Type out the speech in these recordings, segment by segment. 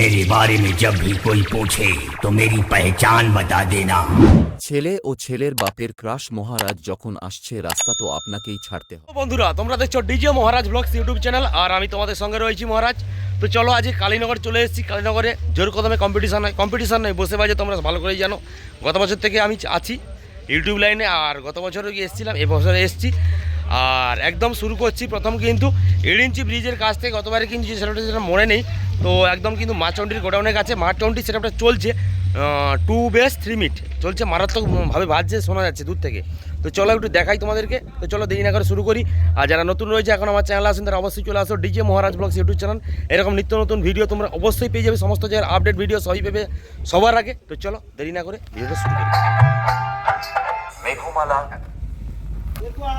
मेरे बारे में जब भी कोई पूछे तो मेरी पहचान बता देना ছেলে ও ছেলের বাপের ক্রাশ মহারাজ যখন আসছে রাস্তা তো আপনাকেই ছাড়তে হবে বন্ধুরা তোমরা দেখছো DJ Maharaj blogs YouTube channel আর আমি তোমাদের সঙ্গে রয়েছি মহারাজ তো চলো আজ কালীনগর চলে এসেছি কালীনগরে জোর কদমে কম্পিটিশন হয় কম্পিটিশন নয় বসে বাজে তোমরা ভালো করেই জানো গত বছর থেকে আমি আছি ইউটিউব লাইনে আর গত বছরও গিয়ে এসেছিলাম এবছরে এসেছি আর একদম শুরু করছি প্রথম কিন্তু এড়িঞ্চি ব্রিজের কাছ থেকে গতবারে কিন্তু যে সেটা সেটা মনে নেই তো একদম কিন্তু মাচন্ডির গোডাউনের কাছে মাচন্ডি সেটা চলছে টু বেস থ্রি মিট চলছে মারাত্মকভাবে বাজছে শোনা যাচ্ছে দূর থেকে তো চলো একটু দেখাই তোমাদেরকে তো চলো দেরি না করে শুরু করি আর যারা নতুন রয়েছে এখন আমার চ্যানেল আসেন তারা অবশ্যই চলে আসো DJ Maharaj blogs YouTube channel এরকম নিত্য নতুন ভিডিও তোমরা অবশ্যই পেয়ে যাবে সমস্ত জায়গার আপডেট ভিডিও সবই পেবে সবার আগে তো চলো দেরি না করে ভিডিওটা শুরু করি মেঘমালা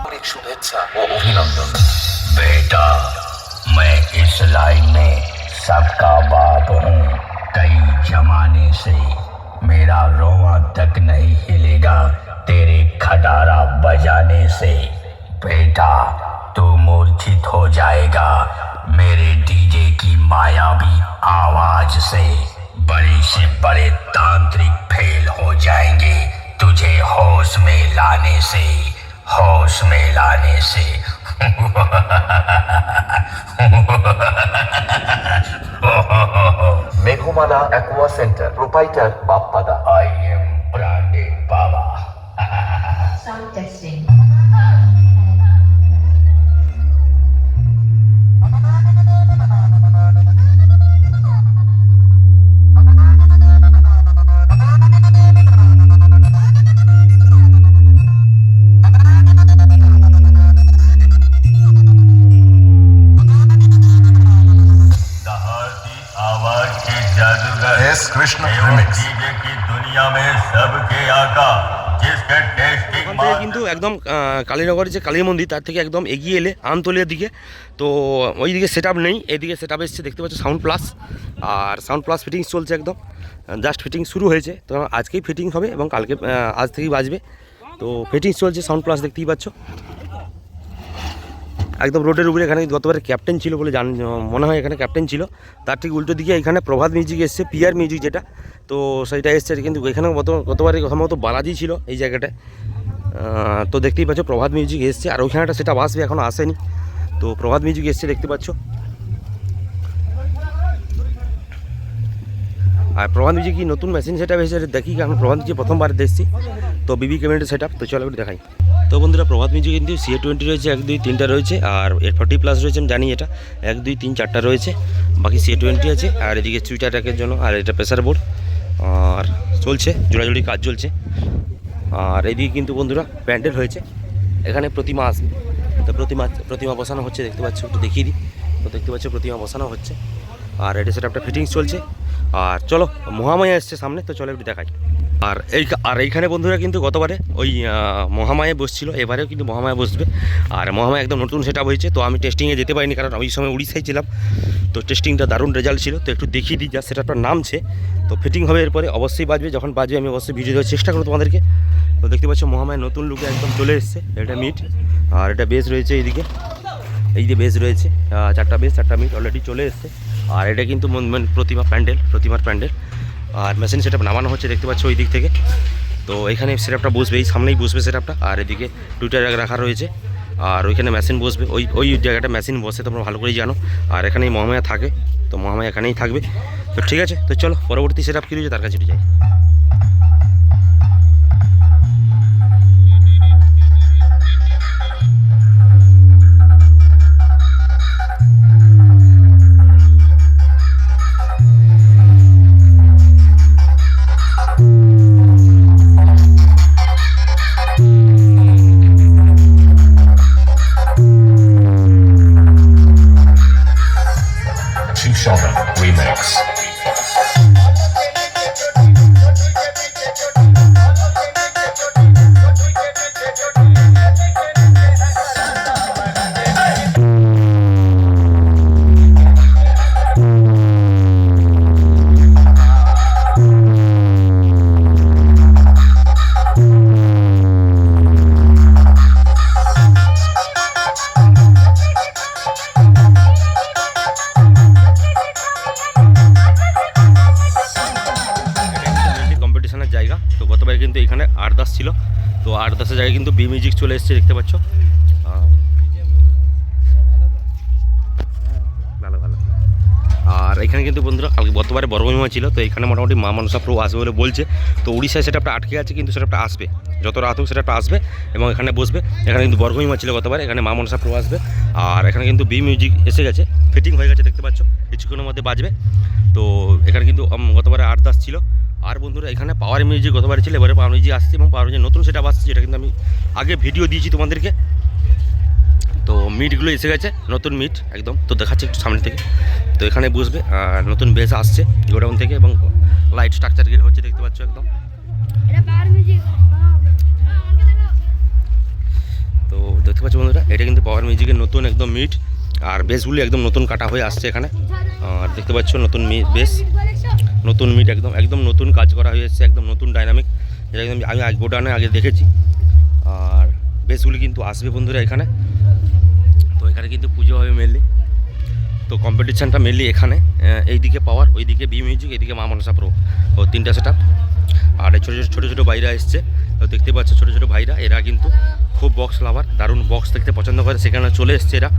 অনেক শুভেচ্ছা ও অভিনন্দন बेटा मैं इस लाइन में सबका बाप हूँ। कई जमाने से मेरा रोआ तक नहीं हिलेगा। तेरे खटारा बजाने से, बेटा, तू मूर्छित हो जाएगा। मेरे डीजे की मायावी आवाज़ से बड़े से बड़े तांत्रिक फेल हो जाएँगे। तुझे होश में लाने से, होश में लाने से মেঘমালা অ্যাকোয়া সেন্টার প্রোপাইটার বাপ্পাদা আই এম ব্র্যান্ডেড বাবা Sound testing. ওখান থেকে কিন্তু একদম আহ, কালীনগরের যে কালী মন্দির তার থেকে একদম এগিয়ে এলে আমতলিয়ার দিকে। তো ওই দিকে সেট নেই এদিকে সেট আপ এসছে দেখতে পাচ্ছ সাউন্ড প্লাস আর সাউন্ড প্লাস ফিটিংস চলছে একদম। জাস্ট ফিটিং শুরু হয়েছে তো আজকেই ফিটিং হবে এবং কালকে আজ থেকেই বাজবে। তো ফিটিংস চলছে সাউন্ড প্লাস দেখতেই পাচ্ছ। একদম রোডের উপরে এখানে গতবারে ক্যাপ্টেন ছিল বলে জান মনে হয় এখানে ক্যাপ্টেন ছিল। তার ঠিক উল্টো দিকে এখানে প্রভাত মিউজিক এসছে পিয়ার মিউজিক যেটা। তো সেইটা এসছে কিন্তু এখানে গত গতবারে সম্ভবত বালাজি ছিল এই জায়গাটায়। তো দেখতেই পাচ্ছ প্রভাত মিউজিক এসছে। আর ওইখানেটা সেটা বাসবে এখনও আসেনি। তো প্রভাত মিউজিক এসছে দেখতে পাচ্ছ। আর প্রভাত মিউজিক কি নতুন মেশিন সেটা এসে দেখি, কারণ প্রভাত মিউজিক প্রথমবার দেখছি। তো বিবি ক্যামেরার সেট তো চলো একটু দেখাই। তো বন্ধুরা, প্রভাত মিউজিক কিন্তু সিএ টোয়েন্টি রয়েছে, এক, দুই, তিনটা রয়েছে। আর এর ফর্টি প্লাস রয়েছে, আমি জানি এটা। এক, দুই, তিন, চারটা রয়েছে। বাকি সিএ টোয়েন্টি আছে। আর এদিকে সুইটার ট্যাকের জন্য, আর এটা প্রেসার বোর্ড আর চলছে, জোড়াজোড়ি কাজ চলছে। আর এদিকে কিন্তু বন্ধুরা প্যান্ডেল হয়েছে। এখানে প্রতিমা আসবে তো প্রতিমা প্রতিমা বসানো হচ্ছে, দেখতে পাচ্ছ, একটু দেখিয়ে দিই। তো দেখতে পাচ্ছ, প্রতিমা বসানো হচ্ছে। আর এটা সেটা একটা ফিটিংস চলছে। আর চলো, মহামায়া এসছে সামনে, তো চলো একটু দেখাই। আর এই, আর এইখানে বন্ধুরা কিন্তু গতবারে ওই মহামায়ে বসছিল, এবারেও কিন্তু মহামায়া বসবে। আর মহামায়া একদম নতুন সেট হয়েছে, তো আমি টেস্টিংয়ে যেতে পারিনি, কারণ ওই সময় উড়িষ্যায় ছিলাম। তো টেস্টিংটা দারুণ রেজাল্ট ছিল, তো একটু দেখিয়ে দিই, যা সেটাটা নামছে। তো ফিটিং হবে এরপরে, অবশ্যই বাজবে, যখন বাজবে আমি অবশ্যই ভিডিও দেওয়ার চেষ্টা করব তোমাদেরকে। তো দেখতে পাচ্ছ, মহামায়া নতুন লুকে একদম চলে এসছে, এটা মিট আর এটা বেস রয়েছে এইদিকে। এই যে বেস রয়েছে চারটা বেস চারটা মিট অলরেডি চলে এসছে। আর এটা কিন্তু প্রতিমা প্যান্ডেল, প্রতিমার প্যান্ডেল। আর মেশিন সেট নামানো হচ্ছে, দেখতে পাচ্ছ ওই দিক থেকে। তো এখানে সেটআপটা বসবে, এই সামনেই বসবে সেটআপটা আর এদিকে টুইটার রাখা রয়েছে। আর ওইখানে মেশিন বসবে, ওই ওই জায়গাটা মেশিন বসে তোমরা ভালো করেই জানো। আর এখানেই মহামায়া থাকে, তো মহামায়া এখানেই থাকবে। তো ঠিক আছে, তো চলো, পরবর্তী সেটআপ কী রয়েছে, তার কাছে যাই। আরদাসের জায়গায় কিন্তু বি মিউজিক চলে এসেছে, দেখতে পাচ্ছ। ভালো ভালো। আর এখানে কিন্তু বন্ধুরা, কালকে গতবারে বড়মহিমা ছিল, তো এখানে মোটামুটি মা মনসা প্রভু আসবে বলে বলছে। তো উড়িষ্যায় সেটা একটা আটকে আছে, কিন্তু সেটা একটা আসবে। যত রাত হোক সেটা আসবে এবং এখানে বসবে। এখানে কিন্তু বর্গমহিমা ছিল গতবারে, এখানে মা মনসা প্রভু আসবে। আর এখানে কিন্তু বি মিউজিক এসে গেছে ফিটিং হয়ে গেছে, দেখতে পাচ্ছ। কিছুক্ষণের মধ্যে বাজবে। তো এখানে কিন্তু গতবারে আট দাস ছিল। আর বন্ধুরা এখানে পাওয়ার মিউজিক গতবার ছিল এবারে পাওয়ার মিউজিক আসছে এবং পাওয়ার মিউজিক নতুন সেটা আসছে যেটা কিন্তু আমি আগে ভিডিও দিয়েছি তোমাদেরকে। তো মিটগুলো এসে গেছে নতুন মিট একদম। তো দেখাচ্ছে একটু সামনে থেকে। তো এখানে বসবে আর নতুন বেস আসছে গোডাউন থেকে এবং লাইট স্ট্রাকচার গেট হচ্ছে দেখতে পাচ্ছ একদম। তো দেখতে পাচ্ছ বন্ধুরা এটা কিন্তু পাওয়ার মিউজিকের নতুন একদম মিট আর বেসগুলি একদম নতুন কাটা হয়ে আসছে এখানে। আর দেখতে পাচ্ছ নতুন বেস নতুন মিট একদম একদম নতুন কাজ করা হয়ে এসেছে, একদম নতুন ডাইনামিক যেটা একদম আমি আগে গোডাউনে আগে দেখেছি। আর বেসগুলি কিন্তু আসবে বন্ধুরা এখানে। তো এখানে কিন্তু পুজো হবে মেনলি তো কম্পিটিশানটা মেনলি এখানে। এইদিকে পাওয়ার ওইদিকে বি মিউজিক এইদিকে মা মনসা প্রো ও তিনটা সেট আর এই ছোটো ছোটো ছোটো ছোটো ভাইরা এসছে। তো দেখতে পাচ্ছ ছোটো ছোটো ভাইরা, এরা কিন্তু খুব বক্স লাভার দারুণ বক্স দেখতে পছন্দ করে। সেখানে চলে এসছে এরা।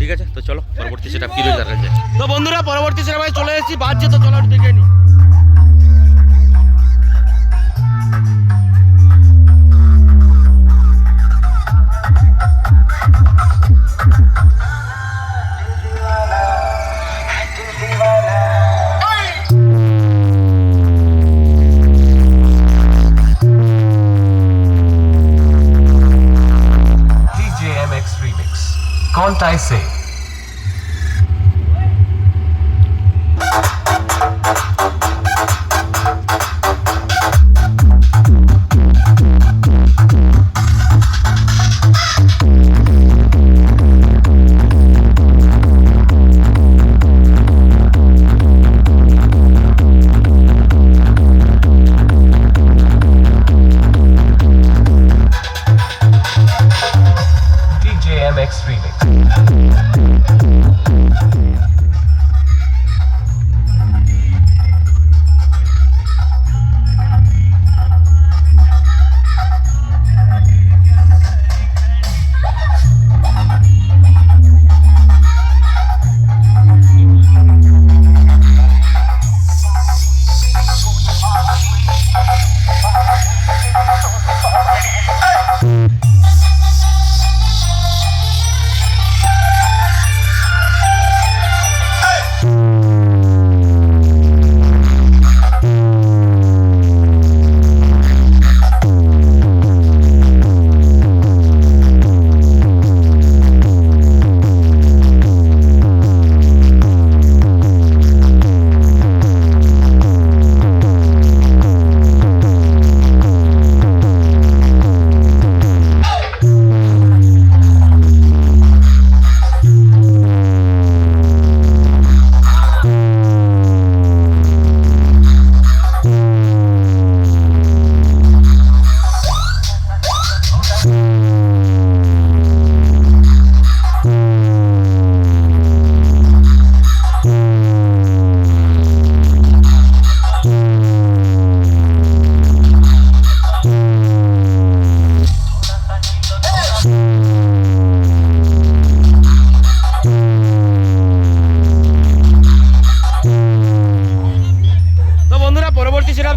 ঠিক আছে? তো চলো, পরবর্তী সেটা কি দেখা যায় তো বন্ধুরা, পরবর্তী সেটা চলে এসেছি, বাজছে তো চলো দেখে নি। can't I say?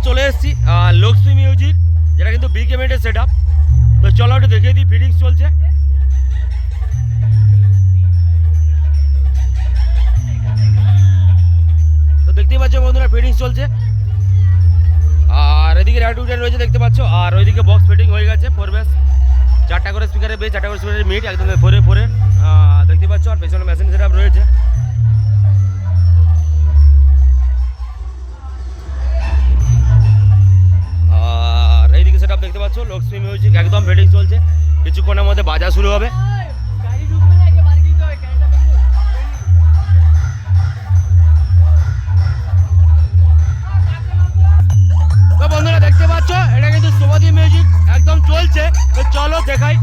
চলে এসেছি লক্ষ্মী মিউজিক যেটা কিন্তু বি কেমেন্টের সেট আপ তো চলো একটু দেখিয়ে দিই ফিটিংস চলছে। তো দেখতেই পাচ্ছ বন্ধুরা ফিটিংস চলছে। আর এদিকে র্যাটুটার রয়েছে, দেখতে পাচ্ছ। আর ওইদিকে বক্স ফিটিং হয়ে গেছে ফোর বেস চারটা করে স্পিকারে বেশ চারটা করে স্পিকারের মিট একদম ফোরে ফোরে দেখতে পাচ্ছ, আর পেছনে মেশিন সেট আপ রয়েছে। আর দেখতে পাচ্ছ লক্ষ্মী মিউজিক একদম ভেডিং চলছে। কিছুক্ষণের মধ্যে বাজা শুরু হবে। তো বন্ধুরা দেখতে পাচ্ছ, এটা কিন্তু সোমাদি মিউজিক একদম চলছে। চলো দেখাই।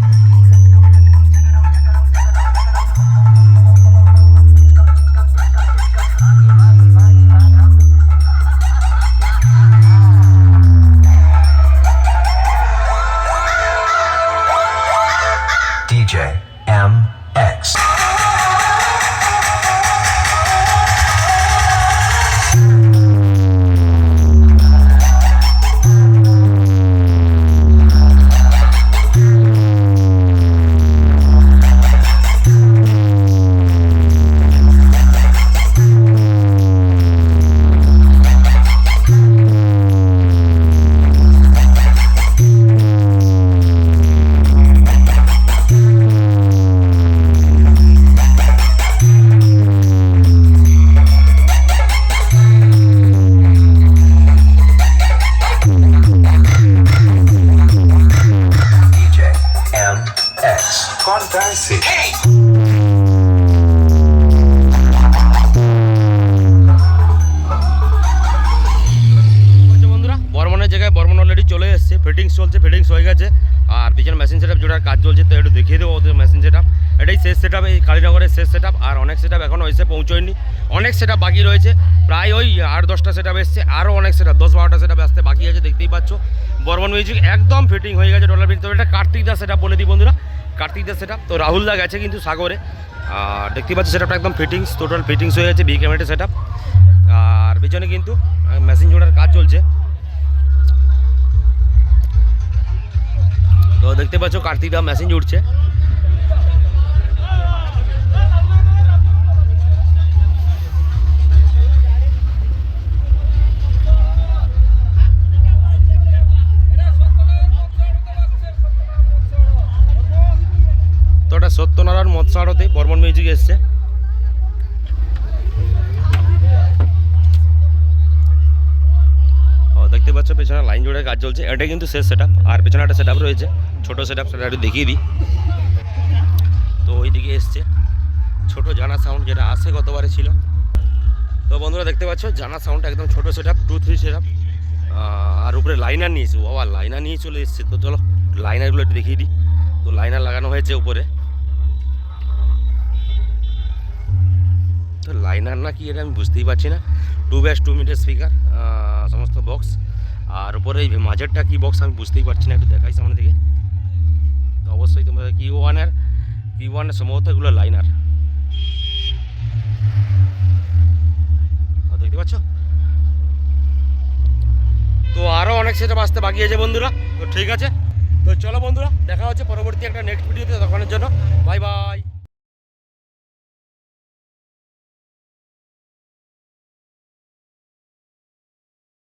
চলছে ফিটিংস হয়ে গেছে। আর পিছনে মেশিন সেট আপ জোড়ার কাজ চলছে, তো একটু দেখিয়ে দেবো ওদের মেশিন সেট আপ এটাই শেষ সেট আপ এই কালীনগরের শেষ সেট আপ আর অনেক সেট আপ এখনও এসে পৌঁছয়নি। অনেক সেট আপ বাকি রয়েছে। প্রায় ওই আট দশটা সেট আপ এসছে। আরও অনেক সেট আপ দশ বারোটা সেট আপ আসতে বাকি আছে, দেখতেই পাচ্ছ। বর্মন মিউজিক একদম ফিটিং হয়ে গেছে ডলার ফিটিং তো এটা কার্তিক দাস সেট আপ বলে দিই বন্ধুরা। কার্তিক দাস সেট আপ তো রাহুল দা গেছে কিন্তু সাগরে। আর দেখতেই পাচ্ছ সেট আপটা একদম ফিটিংস টোটাল ফিটিংস হয়ে গেছে বি ক্যামেরা সেট আর পিছনে কিন্তু মেশিন জোড়ার কাজ চলছে। তো দেখতে পাচ্ছ কার্তিক দা মেশিন জুড়ছে তো ওটা সত্যনারায়ণ মৎস্য মৎস্যাড়তে বর্মন মিউজিক এসছে ও দেখতে পাচ্ছ পেছনে লাইন জোড়ের কাজ চলছে। এটা কিন্তু শেষ সেট আর পেছনে একটা সেট রয়েছে। ছোটো সেট আপ সেটা একটু দেখিয়ে দিই। তো ওইদিকে এসছে। ছোট জানা সাউন্ড যেটা আসে গতবারে ছিল। তো বন্ধুরা, দেখতে পাচ্ছ, জানা সাউন্ড একদম ছোটো set up two three set আর উপরে লাইনার নিয়েছি বাবা লাইনার নিয়ে চলে এসছে। তো চলো লাইনারগুলো একটু দেখিয়ে দিই। তো লাইনার লাগানো হয়েছে উপরে। তো লাইনার না কি এটা আমি বুঝতেই পারছি না। Two bass two metre speaker সমস্ত বক্স আর উপরে এই মাঝেরটা কি বক্স আমি বুঝতেই পারছি না, একটু দেখাই সামনে দিকে। তো অবশ্যই তোমরা কি ওয়ানের কি ওয়ানের সম্ভবত এগুলো লাইনার দেখতে পাচ্ছ? তো আরও অনেক সেটা আসতে বাকি আছে বন্ধুরা, তো ঠিক আছে। তো চলো বন্ধুরা, দেখা হচ্ছে পরবর্তী একটা নেক্সট ভিডিওতে তখনের জন্য। Bye bye